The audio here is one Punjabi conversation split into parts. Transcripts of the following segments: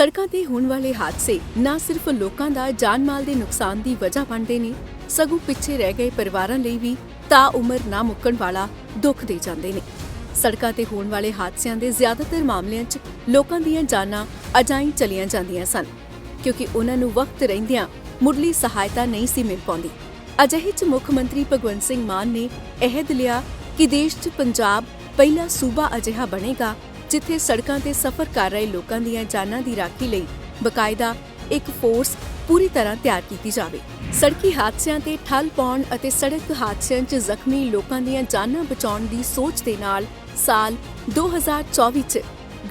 ਸੜਕਾਂ ਤੇ ਹੋਣ ਵਾਲੇ ਹਾਦਸੇ ਨਾ ਸਿਰਫ ਲੋਕਾਂ ਦਾ ਜਾਨ ਮਾਲ ਦੇ ਨੁਕਸਾਨ ਦੀ ਵਜ੍ਹਾ ਬਣਦੇ ਨੇ, ਸਗੋਂ ਪਿੱਛੇ ਰਹਿ ਗਏ ਪਰਿਵਾਰਾਂ ਲਈ ਵੀ ਤਾ ਉਮਰ ਨਾ ਮੁੱਕਣ ਵਾਲਾ ਦੁੱਖ ਦੇ ਜਾਂਦੇ ਨੇ। ਸੜਕਾਂ ਤੇ ਹੋਣ ਵਾਲੇ ਹਾਦਸਿਆਂ ਦੇ ਜ਼ਿਆਦਾਤਰ ਮਾਮਲਿਆਂ 'ਚ ਲੋਕਾਂ ਦੀਆਂ ਜਾਨਾਂ ਅਜਾਈਂ ਚਲੀਆਂ ਜਾਂਦੀਆਂ ਸਨ, ਕਿਉਂਕਿ ਉਹਨਾਂ ਨੂੰ ਵਕਤ ਰਹਿੰਦਿਆਂ ਮੁੱਢਲੀ ਸਹਾਇਤਾ ਨਹੀਂ ਸੀ ਮਿਲ ਪਾਉਂਦੀ। ਅਜਿਹੇ 'ਚ ਮੁੱਖ ਮੰਤਰੀ ਭਗਵੰਤ ਸਿੰਘ ਮਾਨ ਨੇ ਅਹਿਦ ਲਿਆ ਕਿ ਦੇਸ਼ 'ਚ ਪੰਜਾਬ ਪਹਿਲਾ ਸੂਬਾ ਅਜਿਹਾ ਬਣੇਗਾ ਜਿੱਥੇ ਸੜਕਾਂ ਤੇ ਸਫ਼ਰ ਕਰ ਰਹੇ ਲੋਕਾਂ ਦੀਆਂ ਜਾਨਾਂ ਦੀ ਰਾਖੀ ਲਈ ਬਕਾਇਦਾ ਇੱਕ ਫੋਰਸ ਪੂਰੀ ਤਰ੍ਹਾਂ ਤਿਆਰ ਕੀਤੀ ਜਾਵੇ। ਸੜਕੀ ਹਾਦਸਿਆਂ ਤੇ ਠੱਲ ਪਾਉਣ ਅਤੇ ਸੜਕ ਹਾਦਸਿਆਂ 'ਚ ਜ਼ਖਮੀ ਲੋਕਾਂ ਦੀਆਂ ਜਾਨਾਂ ਬਚਾਉਣ ਦੀ ਸੋਚ ਦੇ ਨਾਲ ਸਾਲ 2024 'ਚ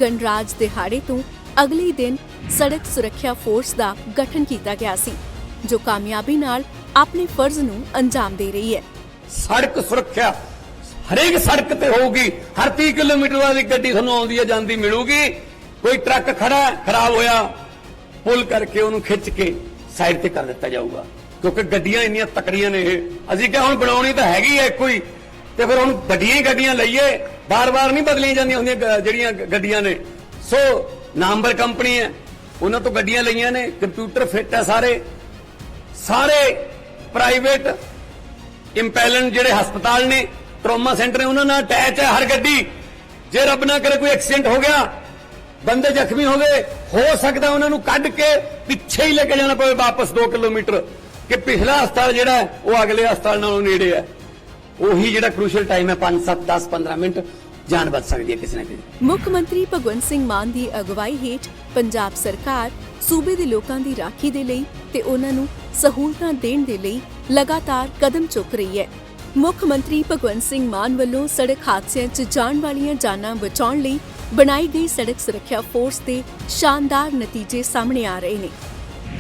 ਗਣਰਾਜ ਦਿਹਾੜੇ ਤੋਂ ਅਗਲੇ ਦਿਨ ਸੜਕ ਸੁਰੱਖਿਆ ਫੋਰਸ ਦਾ ਗਠਨ ਕੀਤਾ ਗਿਆ ਸੀ, ਜੋ ਕਾਮਯਾਬੀ ਨਾਲ ਆਪਣੇ ਫਰਜ਼ ਨੂੰ ਅੰਜਾਮ ਦੇ ਰਹੀ ਹੈ। ਸੜਕ ਸੁਰੱਖਿਆ ਹਰੇਕ ਸੜਕ ਤੇ ਹੋਊਗੀ। ਹਰ 30 ਕਿਲੋਮੀਟਰ ਬਾਅਦ ਇੱਕ ਗੱਡੀ ਤੁਹਾਨੂੰ ਆਉਂਦੀ ਹੈ, ਜਾਂਦੀ ਮਿਲੂਗੀ। ਕੋਈ ਟਰੱਕ ਖੜਾ ਖਰਾਬ ਹੋਇਆ, ਪੁਲ ਕਰਕੇ ਉਹਨੂੰ ਖਿੱਚ ਕੇ ਸਾਈਡ ਤੇ ਕਰ ਦਿੱਤਾ ਜਾਊਗਾ। ਕਿਉਂਕਿ ਗੱਡੀਆਂ ਇੰਨੀਆਂ ਤਕੜੀਆਂ ਨੇ ਇਹ। ਅਸੀਂ ਕਿਹਾ ਹੁਣ ਬਣਾਉਣੀ ਤਾਂ ਹੈਗੀ ਹੈ ਇੱਕੋ ਹੀ। ਤੇ ਫਿਰ ਹੁਣ ਵੱਡੀਆਂ ਹੀ ਗੱਡੀਆਂ ਲਈਏ। ਬਾਰ-ਬਾਰ ਨਹੀਂ ਬਦਲੀਆਂ ਜਾਂਦੀਆਂ ਹੁੰਦੀਆਂ ਜਿਹੜੀਆਂ ਗੱਡੀਆਂ ਨੇ। ਸੋ ਨਾਮਵਰ ਕੰਪਨੀ ਹੈ। ਉਹਨਾਂ ਤੋਂ ਗੱਡੀਆਂ ਲਈਆਂ ਨੇ। ਕੰਪਿਊਟਰ ਫਿੱਟ ਹੈ ਸਾਰੇ। ਸਾਰੇ ਪ੍ਰਾਈਵੇਟ ਇੰਪੈਲੈਂਟ ਜਿਹੜੇ ਹਸਪਤਾਲ ਨੇ ਟਰਾਮਾ ਸੈਂਟਰ ਨੇ ਉਹਨਾਂ ਨਾਲ ਅਟੈਚ ਹੈ ਹਰ ਗੱਡੀ। ਜੇ ਰੱਬ ਨਾ ਕਰੇ ਕੋਈ ਐਕਸੀਡੈਂਟ ਹੋ ਗਿਆ, ਬੰਦੇ ਜ਼ਖਮੀ ਹੋ ਗਏ, ਹੋ ਸਕਦਾ ਉਹਨਾਂ ਨੂੰ ਕੱਢ ਕੇ ਪਿੱਛੇ ਹੀ ਲੈ ਕੇ ਜਾਣਾ ਪਵੇ ਵਾਪਸ 2 ਕਿਲੋਮੀਟਰ। ਕਿ ਪਿਛਲਾ ਹਸਪਤਾਲ ਜਿਹੜਾ ਉਹ ਅਗਲੇ ਹਸਪਤਾਲ ਨਾਲੋਂ ਨੇੜੇ ਹੈ। ਉਹੀ ਜਿਹੜਾ ਕ੍ਰੂਸ਼ਲ ਟਾਈਮ ਹੈ 5 7 10 15 ਮਿੰਟ ਜਾਨ ਬਚ ਸਕਦੀ ਹੈ ਕਿਸੇ ਨਾ ਕਿਸੇ ਮੁੱਖ ਮੰਤਰੀ ਭਗਵੰਤ ਸਿੰਘ ਮਾਨ ਦੀ ਅਗਵਾਈ ਹੇਠ ਪੰਜਾਬ ਸਰਕਾਰ ਸੂਬੇ ਦੇ ਲੋਕਾਂ ਦੀ ਰਾਖੀ ਦੇ ਲਈ ਤੇ ਉਹਨਾਂ ਨੂੰ ਸਹੂਲਤਾਂ ਦੇਣ ਦੇ ਲਈ ਲਗਾਤਾਰ ਕਦਮ ਚੁੱਕ ਰਹੀ ਹੈ। ਮੁੱਖ ਮੰਤਰੀ ਭਗਵੰਤ ਸਿੰਘ ਮਾਨ ਵੱਲੋਂ ਸੜਕ ਹਾਦਸਿਆਂ 'ਚ ਜਾਣ ਵਾਲੀਆਂ ਜਾਨਾਂ ਬਚਾਉਣ ਲਈ ਬਣਾਈ ਗਈ ਸੜਕ ਸੁਰੱਖਿਆ ਫੋਰਸ ਦੇ ਸ਼ਾਨਦਾਰ ਨਤੀਜੇ ਸਾਹਮਣੇ ਆ ਰਹੇ ਨੇ।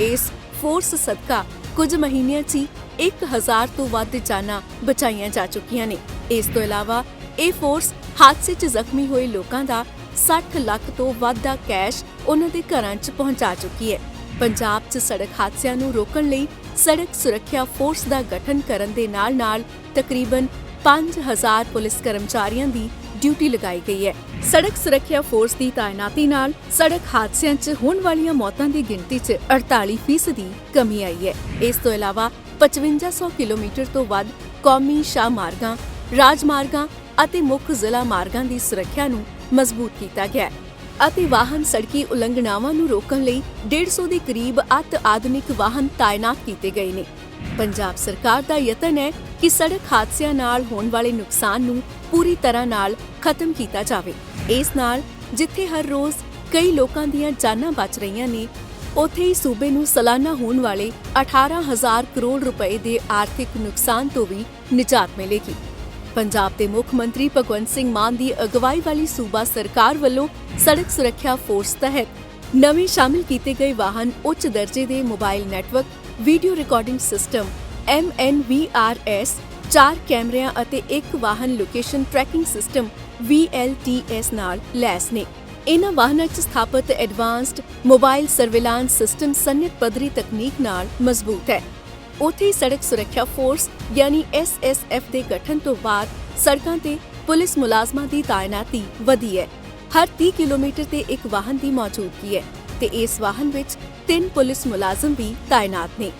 ਇਸ ਫੋਰਸ ਸਦਕਾ ਕੁਝ ਮਹੀਨਿਆਂ 'ਚ 1000 ਤੋਂ ਵੱਧ ਜਾਨਾਂ ਬਚਾਈਆਂ ਜਾ ਚੁੱਕੀਆਂ ਨੇ। ਇਸ ਤੋਂ ਇਲਾਵਾ ਇਹ ਫੋਰਸ ਹਾਦਸੇ 'ਚ ਜ਼ਖਮੀ ਹੋਏ ਲੋਕਾਂ ਦਾ 60 ਲੱਖ ਤੋਂ ਵੱਧ ਦਾ ਕੈਸ਼ ਉਹਨਾਂ ਦੇ ਘਰਾਂ 'ਚ ਪਹੁੰਚਾ ਚੁੱਕੀ ਹੈ। ਪੰਜਾਬ 'ਚ ਸੜਕ ਹਾਦਸਿਆਂ ਨੂੰ ਰੋਕਣ ਲਈ ਸੜਕ ਸੁਰੱਖਿਆ ਫੋਰਸ ਦਾ ਗਠਨ ਕਰਨ ਦੇ ਨਾਲ-ਨਾਲ ਤਕਰੀਬਨ 5000 ਪੁਲਿਸ ਕਰਮਚਾਰੀਆਂ ਦੀ ਡਿਊਟੀ ਲਗਾਈ ਗਈ ਹੈ। ਸੜਕ ਸੁਰੱਖਿਆ ਫੋਰਸ ਦੀ ਤਾਇਨਾਤੀ ਨਾਲ ਸੜਕ ਹਾਦਸਿਆਂ 'ਚ ਹੋਣ ਵਾਲੀਆਂ ਮੌਤਾਂ ਦੀ ਗਿਣਤੀ 'ਚ 48% ਦੀ ਕਮੀ ਆਈ ਹੈ। ਇਸ ਤੋਂ ਇਲਾਵਾ 5500 ਕਿਲੋਮੀਟਰ ਤੋਂ ਵੱਧ ਕੌਮੀ ਸ਼ਾਹ ਮਾਰਗਾਂ ਰਾਜਮਾਰਗਾਂ ਅਤੇ ਮੁੱਖ ਜ਼ਿਲ੍ਹਾ ਮਾਰਗਾਂ ਦੀ ਸੁਰੱਖਿਆ ਨੂੰ ਮਜ਼ਬੂਤ ਕੀਤਾ ਗਿਆ ਹੈ। ਅਤੇ ਵਾਹਨ ਸੜਕੀ ਉਲੰਘਣਾਵਾਂ ਨੂੰ ਰੋਕਣ ਲਈ 150 ਦੇ ਕਰੀਬ ਅਤ ਆਧੁਨਿਕ ਵਾਹਨ ਤਾਇਨਾਤ ਕੀਤੇ ਗਏ ਨੇ। ਪੰਜਾਬ ਸਰਕਾਰ ਦਾ ਯਤਨ ਹੈ ਕਿ ਸੜਕ ਹਾਦਸਿਆਂ ਨਾਲ ਹੋਣ ਵਾਲੇ ਨੁਕਸਾਨ ਨੂੰ ਪੂਰੀ ਤਰ੍ਹਾਂ ਨਾਲ ਖਤਮ ਕੀਤਾ ਜਾਵੇ। ਇਸ ਨਾਲ ਜਿੱਥੇ ਹਰ ਰੋਜ਼ ਕਈ ਲੋਕਾਂ ਦੀਆਂ ਜਾਨਾਂ ਬਚ ਰਹੀਆਂ ਨੇ, ਉਥੇ ਹੀ ਸੂਬੇ ਨੂੰ ਸਾਲਾਨਾ ਹੋਣ ਵਾਲੇ 18000 ਕਰੋੜ ਰੁਪਏ ਦੇ ਆਰਥਿਕ ਨੁਕਸਾਨ ਤੋਂ ਵੀ ਨਿਜਾਤ ਮਿਲੇਗੀ। ਪੰਜਾਬ ਦੇ ਮੁੱਖ ਮੰਤਰੀ ਭਗਵੰਤ ਸਿੰਘ ਮਾਨ ਦੀ ਅਗਵਾਈ ਵਾਲੀ ਸੂਬਾ ਸਰਕਾਰ ਵੱਲੋਂ ਸੜਕ ਸੁਰੱਖਿਆ ਫੋਰਸ ਤਹਿਤ ਨਵੇਂ ਸ਼ਾਮਿਲ ਕੀਤੇ ਗਏ ਵਾਹਨ ਉੱਚ ਦਰਜੇ ਦੇ mobile network, video recording system MNVRS ਚਾਰ ਕੈਮਰਿਆਂ ਅਤੇ ਇੱਕ ਵਾਹਨ ਲੋਕੇਸ਼ਨ ਟਰੈਕਿੰਗ ਸਿਸਟਮ VLTS ਨਾਲ ਲੈਸ ਨੇ। ਇਨ੍ਹਾਂ ਵਾਹਨਾਂ 'ਚ ਸਥਾਪਿਤ ਐਡਵਾਂਸਡ ਮੋਬਾਈਲ ਸਰਵੇਲਾਂਸ ਸਿਸਟਮ ਸੰਯਤ ਪੱਧਰੀ ਤਕਨੀਕ ਨਾਲ ਮਜ਼ਬੂਤ ਹੈ। ਉੱਥੇ ਸੜਕ ਸੁਰੱਖਿਆ ਫੋਰਸ ਯਾਨੀ SSF ਦੇ ਗਠਨ ਤੋਂ ਬਾਅਦ ਸੜਕਾਂ ਤੇ ਪੁਲਿਸ ਮੁਲਾਜ਼ਮਾਂ ਦੀ ਤਾਇਨਾਤੀ ਵਧੀ ਹੈ। ਹਰ 30 ਕਿਲੋਮੀਟਰ ਤੇ ਇੱਕ ਵਾਹਨ ਦੀ ਮੌਜੂਦਗੀ ਹੈ ਤੇ ਇਸ ਵਾਹਨ ਵਿੱਚ ਤਿੰਨ ਪੁਲਿਸ ਮੁਲਾਜ਼ਮ ਵੀ ਤਾਇਨਾਤ ਨੇ।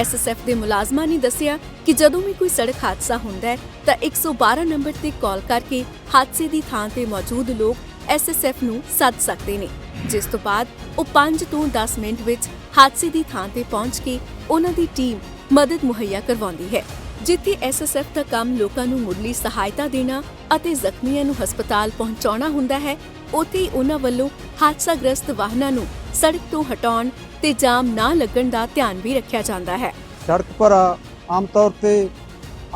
SSF ਦੇ ਮੁਲਾਜ਼ਮਾਂ ਨੇ ਦੱਸਿਆ ਕਿ ਜਦੋਂ ਵੀ ਕੋਈ ਸੜਕ ਹਾਦਸਾ ਹੁੰਦਾ ਹੈ, ਤਾਂ 112 ਨੰਬਰ ਤੇ ਕਾਲ ਕਰਕੇ ਹਾਦਸੇ ਦੀ ਥਾਂ ਤੇ ਮੌਜੂਦ ਲੋਕ SSF ਨੂੰ ਸੱਦ ਸਕਦੇ ਨੇ। ਜਿਸ ਤੋਂ ਬਾਅਦ ਉਹ 5 ਤੋਂ 10 ਮਿੰਟ ਵਿੱਚ ਹਾਦਸੇ ਦੀ ਥਾਂ ਤੇ ਪਹੁੰਚ ਕੇ ਉਹਨਾਂ ਦੀ ਟੀਮ ਮਦਦ ਮੁਹੱਈਆ ਕਰਵਾਉਂਦੀ ਹੈ। ਜਿੱਥੇ ਐਸਐਸਐਫ ਦਾ ਕੰਮ ਲੋਕਾਂ ਨੂੰ ਮੁੱਢਲੀ ਸਹਾਇਤਾ ਦੇਣਾ ਅਤੇ ਜ਼ਖਮੀਆਂ ਨੂੰ ਹਸਪਤਾਲ ਪਹੁੰਚਾਉਣਾ ਹੁੰਦਾ ਹੈ, ਉੱਥੇ ਹੀ ਉਹਨਾਂ ਵੱਲੋਂ ਹਾਦਸਾਗ੍ਰਸਤ ਵਾਹਨਾਂ ਨੂੰ ਸੜਕ ਤੋਂ ਹਟਾਉਣ ਤੇ ਜਾਮ ਨਾ ਲੱਗਣ ਦਾ ਧਿਆਨ ਵੀ ਰੱਖਿਆ ਜਾਂਦਾ ਹੈ। ਸੜਕ ਪਰ ਆਮ ਤੌਰ ਤੇ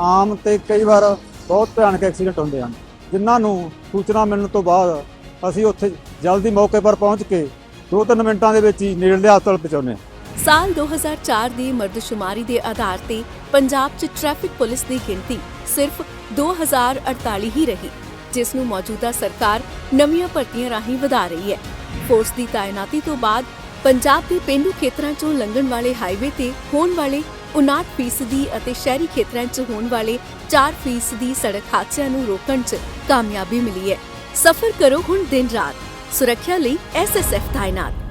ਆਮ ਤੇ ਕਈ ਵਾਰ ਬਹੁਤ ਭਿਆਨਕ ਐਕਸੀਡੈਂਟ ਹੁੰਦੇ ਹਨ, ਜਿਨ੍ਹਾਂ ਨੂੰ ਸੂਚਨਾ ਮਿਲਣ ਤੋਂ ਬਾਅਦ ਅਸੀਂ ਉੱਥੇ ਜਲਦੀ ਮੌਕੇ ਪਰ ਪਹੁੰਚ ਕੇ 2-3 ਮਿੰਟਾਂ ਦੇ ਵਿੱਚ ਹੀ ਨੇੜਲੇ ਹਸਪਤਾਲ ਪਹੁੰਚਾਉਂਦੇ ਹਾਂ। ਸਾਲ 2004 ਦੀ ਮਰਦਸ਼ੁਮਾਰੀ ਦੇ ਆਧਾਰ ਤੇ ਪੰਜਾਬ 'ਚ ਟ੍ਰੈਫਿਕ ਪੁਲਿਸ ਦੀ ਗਿਣਤੀ ਸਿਰਫ 2048 ਹੀ ਰਹੀ, ਜਿਸ ਨੂੰ ਮੌਜੂਦਾ ਸਰਕਾਰ ਨਵੀਆਂ ਭਰਤੀਆਂ ਰਾਹੀਂ ਵਧਾ ਰਹੀ ਹੈ। ਫੋਰਸ ਦੀ ਤਾਇਨਾਤੀ ਤੋਂ ਬਾਅਦ ਪੰਜਾਬ ਦੇ ਪਿੰਡੂ ਖੇਤਰਾਂ 'ਚੋਂ ਲੰਘਣ ਵਾਲੇ ਹਾਈਵੇ ਤੇ ਹੋਣ ਵਾਲੇ 59% ਅਤੇ ਸ਼ਹਿਰੀ ਖੇਤਰਾਂ 'ਚ ਹੋਣ ਵਾਲੇ 4% ਸੜਕ ਹਾਦਸਿਆਂ ਨੂੰ ਰੋਕਣ 'ਚ ਕਾਮਯਾਬੀ ਮਿਲੀ ਹੈ। ਸਫ਼ਰ ਕਰੋ ਹੁਣ ਦਿਨ ਰਾਤ। ਸੁਰੱਖਿਆ ਲਈ ਐਸਐਸਐਫ ਤਾਇਨਾਤ।